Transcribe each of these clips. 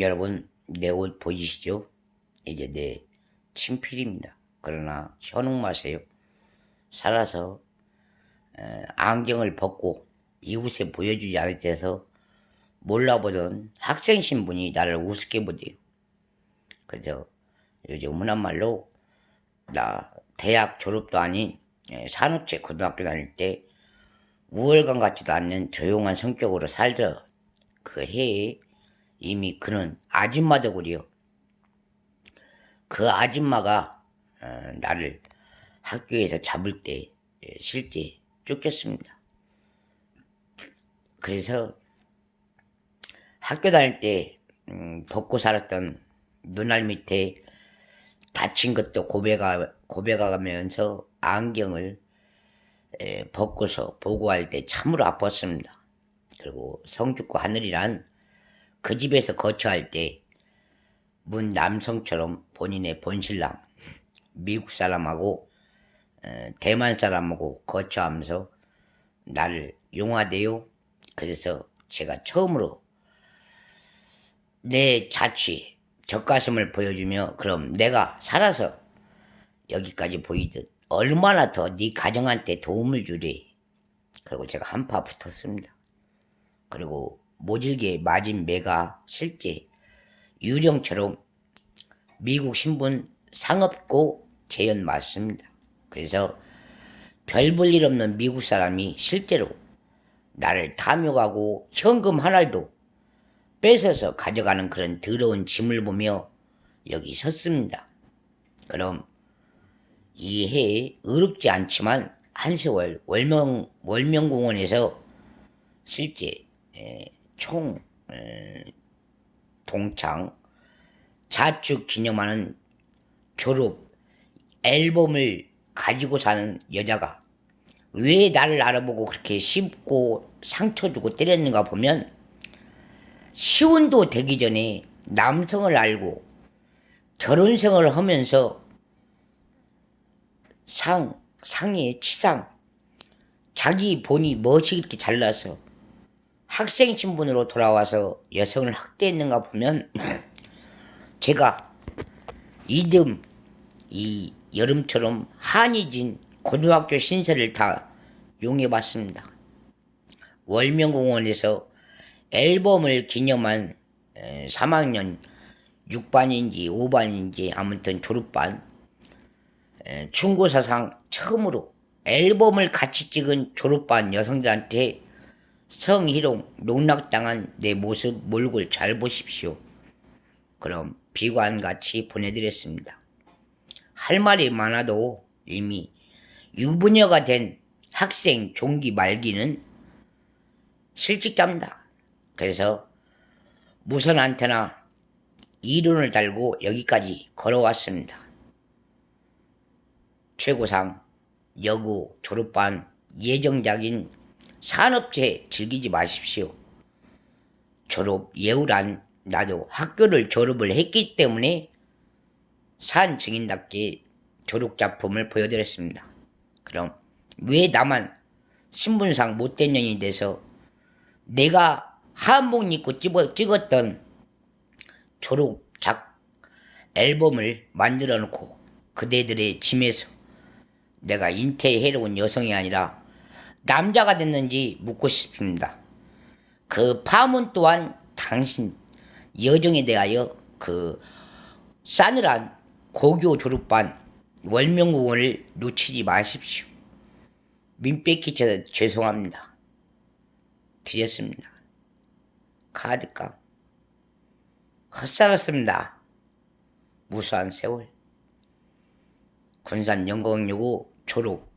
여러분 내 옷 보이시죠? 이게 내 친필입니다. 그러나 현혹 마세요. 살아서 에, 안경을 벗고 이웃에 보여주지 않을 때서 몰라보던 학생 신분이 나를 우습게 보대요. 그래서 요즘 흔한 말로 나 대학 졸업도 아닌 에, 산업체 고등학교 다닐 때 우월감 같지도 않는 조용한 성격으로 살던 그 해에 이미 그는 아줌마 덕으리요. 그 아줌마가 어, 나를 학교에서 잡을 때 예, 실제 쫓겼습니다. 그래서 학교 다닐 때 음, 벗고 살았던 눈알 밑에 다친 것도 고배가 고배가면서 안경을 에, 벗고서 보고할 때 참으로 아팠습니다. 그리고 성죽고 하늘이란 그 집에서 거처할 때 문 남성처럼 본인의 본신랑 미국 사람하고 어, 대만 사람하고 거처하면서 나를 용화돼요. 그래서 제가 처음으로 내 자취 젖가슴을 보여주며 그럼 내가 살아서 여기까지 보이듯 얼마나 더 네 가정한테 도움을 주리. 그리고 제가 한파 붙었습니다. 그리고 모질게 맞은 매가 실제 유령처럼 미국 신분 상업고 재연 맞습니다. 그래서 별 볼 일 없는 미국 사람이 실제로 나를 탐욕하고 현금 하나도 뺏어서 가져가는 그런 더러운 짐을 보며 여기 섰습니다. 그럼 이 해에 의롭지 않지만 한세월 월명, 월명공원에서 실제 에, 총 에, 동창 자축 기념하는 졸업 앨범을 가지고 사는 여자가 왜 나를 알아보고 그렇게 씹고 상처 주고 때렸는가 보면 시운도 되기 전에 남성을 알고 결혼 생활을 하면서 상, 상의 치상, 자기 본이 멋이 이렇게 잘나서 학생 신분으로 돌아와서 여성을 학대했는가 보면 제가 이듬 이 여름처럼 한이 진 고등학교 신세를 다 용해봤습니다. 월명공원에서 앨범을 기념한 에, 3학년 6반인지 5반인지 아무튼 졸업반 에, 충고사상 처음으로 앨범을 같이 찍은 졸업반 여성들한테 성희롱 농락당한 내 모습 몰골 잘 보십시오. 그럼 비관같이 보내드렸습니다. 할 말이 많아도 이미 유부녀가 된 학생 종기 말기는 실직자입니다. 그래서 무선한테나 이론을 달고 여기까지 걸어왔습니다. 최고상 여고 졸업반 예정작인 산업체 즐기지 마십시오. 졸업 예우란 나도 학교를 졸업을 했기 때문에 산 증인답게 졸업 작품을 보여드렸습니다. 그럼 왜 나만 신분상 못된 년이 돼서 내가 한복 입고 찍었던 졸업 작 앨범을 만들어 놓고 그대들의 짐에서 내가 인태해로운 여성이 아니라 남자가 됐는지 묻고 싶습니다. 그 파문 또한 당신 여정에 대하여 그 싸늘한 고교 졸업반 월명공원을 놓치지 마십시오. 끼쳐서 죄송합니다. 드렸습니다. 카드값. 헛살았습니다. 무수한 세월. 군산 영광여고 졸업.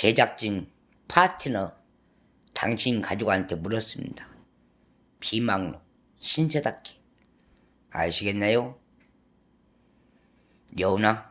제작진 파트너 당신 가족한테 물었습니다. 비망로 신세답게 아시겠나요? 여운아